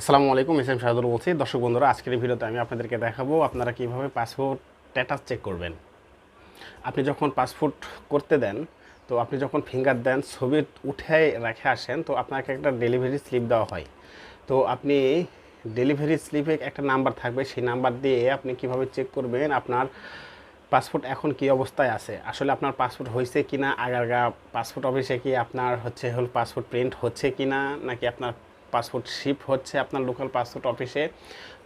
আসসালামু আলাইকুম, S M শাহাদুর বলছি। দর্শক বন্ধুরা, আজকের এই ভিডিওতে আমি আপনাদেরকে দেখাবো আপনারা কীভাবে পাসপোর্ট স্ট্যাটাস চেক করবেন। আপনি যখন পাসপোর্ট করতে দেন, তো আপনি যখন ফিঙ্গার দেন, ছবি উঠে রেখে আসেন, তো আপনাকে একটা ডেলিভারি স্লিপ দেওয়া হয়। তো আপনি ডেলিভারি স্লিপে একটা নাম্বার থাকবে, সেই নাম্বার দিয়ে আপনি কীভাবে চেক করবেন, আপনার পাসপোর্ট এখন কি অবস্থায় আছে? আসলে আপনার পাসপোর্ট হয়েছে কি না আগারগা পাসপোর্ট অফিসে কি আপনার হচ্ছে হল পাসপোর্ট প্রিন্ট হচ্ছে কি না নাকি আপনার পাসপোর্ট শিপ হচ্ছে আপনার লোকাল পাসপোর্ট অফিসে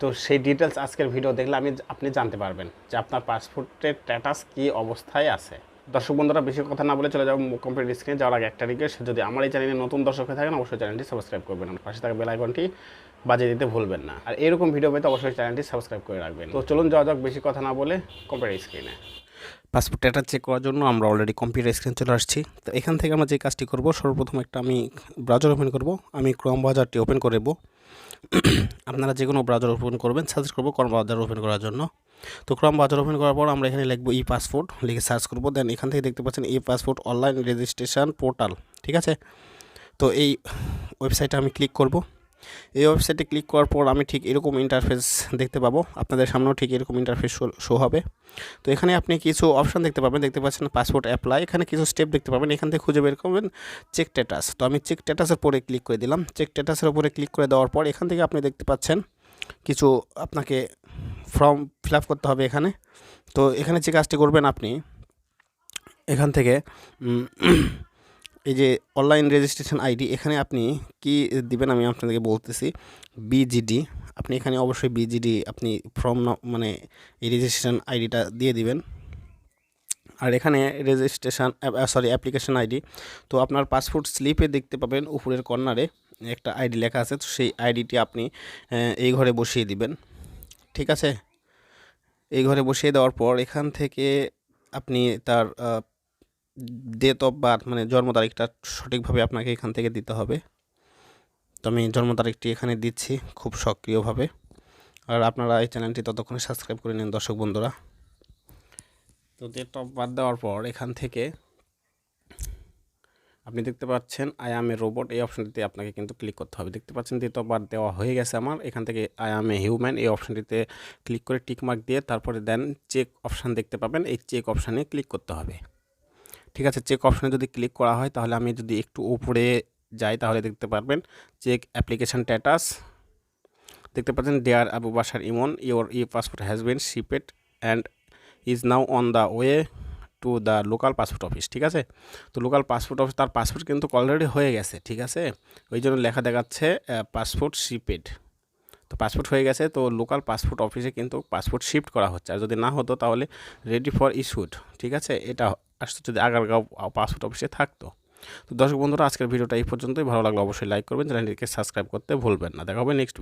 তো সেই ডিটেলস আজকের ভিডিও দেখলে আমি আপনি জানতে পারবেন যে আপনার পাসপোর্টের স্ট্যাটাস কি অবস্থায় আছে। দর্শক বন্ধুরা, বেশি কথা না বলে চলে যাব কমপ্লিট স্ক্রিনে যাওয়ার আগে একটা রিকোয়েস্ট যদি আমার এই চ্যানেলে নতুন দর্শক হয়ে থাকেন, অবশ্যই চ্যানেলটি সাবস্ক্রাইব করবেন। আর পাশে থাকা বেল আইকনটি বাজিয়ে দিতে ভুলবেন না। আর এরকম ভিডিও পেতে অবশ্যই চ্যানেলটি সাবস্ক্রাইব করে রাখবেন। তো চলুন যাওয়া যাক, বেশি কথা না বলে কমপ্লিট স্ক্রিনে পাসপোর্ট ডেটা চেক করার জন্য আমরা অলরেডি কম্পিউটার স্ক্রিন চলে আসছি। তো এখান থেকে আমরা যে কাজটি করব, সর্বপ্রথম একটা আমি ব্রাউজার ওপেন করব। আমি ক্রম ব্রাউজারটি ওপেন করব আপনারা যে কোনো ব্রাউজার ওপেন করবেন সার্চ করব ক্রম ব্রাউজার ওপেন করার জন্য। তো ক্রম ব্রাউজার ওপেন করার পর আমরা এখানে লিখব ই পাসপোর্ট লিখে সার্চ করব। দেন এখান থেকে দেখতে পাচ্ছেন e passport online registration portal ঠিক আছে? তো এই ওয়েবসাইটে আমি ক্লিক করব। এই ওয়েবসাইটে ক্লিক করার পর আমি ঠিক এরকম ইন্টারফেস দেখতে পাবো। আপনাদের সামনেও ঠিক এরকম ইন্টারফেস শো হবে। তো এখানে আপনি কিছু অপশান দেখতে পাবেন। দেখতে পাচ্ছেন পাসপোর্ট অ্যাপ্লাই এখানে কিছু স্টেপ দেখতে পাবেন। এখান থেকে খুঁজে বের করবেন চেক স্ট্যাটাস তো আমি চেক স্ট্যাটাসের পরে ক্লিক করে দিলাম। চেক স্ট্যাটাসের উপরে ক্লিক করে দেওয়ার পর এখান থেকে আপনি দেখতে পাচ্ছেন কিছু আপনাকে ফর্ম ফিল করতে হবে এখানে। তো এখানে যে কাজটি করবেন আপনি, এখান থেকে এই যে অনলাইন রেজিস্ট্রেশন আইডি এখানে আপনি কি দিবেন আমি আপনাদেরকে বলতেছি বিজিডি আপনি এখানে অবশ্যই বিজিডি আপনি ফর্ম মানে এই রেজিস্ট্রেশন আইডিটা দিয়ে দিবেন। আর এখানে রেজিস্ট্রেশন সরি অ্যাপ্লিকেশন আইডি তো আপনার পাসপোর্ট স্লিপে দেখতে পাবেন, উপরের কর্নারে একটা আইডি লেখা আছে, তো সেই আইডিটি আপনি এই ঘরে বসিয়ে দিবেন। ঠিক আছে? এই ঘরে বসিয়ে দেওয়ার পর এখান থেকে আপনি তার ডেট অফ বার্থ মানে জন্ম তারিখটা সঠিকভাবে আপনাকে এখান থেকে দিতে হবে। তো আমি জন্ম তারিখটি এখানে দিচ্ছি খুব সক্রিয়ভাবে। আর আপনারা এই চ্যানেলটি ততক্ষণে সাবস্ক্রাইব করে নিন দর্শক বন্ধুরা। তো ডেট অফ বার্থ দেওয়ার পর এখান থেকে আপনি দেখতে পাচ্ছেন আই আম এ রোবট এই অপশানটিতে আপনাকে কিন্তু ক্লিক করতে হবে। দেখতে পাচ্ছেন ডেট অফ বার্থ দেওয়া হয়ে গেছে আমার। এখান থেকে আই আম এ হিউম্যান এই অপশানটিতে ক্লিক করে টিকমার্ক দিয়ে তারপরে দেন চেক অপশান দেখতে পাবেন। এই চেক অপশানে ক্লিক করতে হবে। ঠিক আছে চেক অপশানে যদি ক্লিক করা হয়, তাহলে আমি যদি একটু উপরে যাই, তাহলে দেখতে পারবেন চেক অ্যাপ্লিকেশান স্ট্যাটাস দেখতে পাচ্ছেন dear Abu Basar Emon your e passport has been shipped and is now on the way to the local passport office ঠিক আছে? তো লোকাল পাসপোর্ট অফিস তার পাসপোর্ট কিন্তু অলরেডি হয়ে গেছে, ঠিক আছে? ওই জন্য লেখা দেখাচ্ছে পাসপোর্ট শিপেড তো পাসপোর্ট হয়ে গেছে, তো লোকাল পাসপোর্ট অফিসে কিন্তু পাসপোর্ট শিফট করা হচ্ছে। আর যদি না হতো, তাহলে রেডি ফর ইস্যুড ঠিক আছে? এটা আসতো যদি আগারগাঁও পাসপোর্ট অফিসে থাকতো। তো দর্শক বন্ধুরা, আজকের ভিডিওটা এই পর্যন্তই। ভালো লাগল অবশ্যই লাইক করবেন, চ্যানেলটিকে সাবস্ক্রাইব করতে ভুলবেন না। দেখা হবে নেক্সট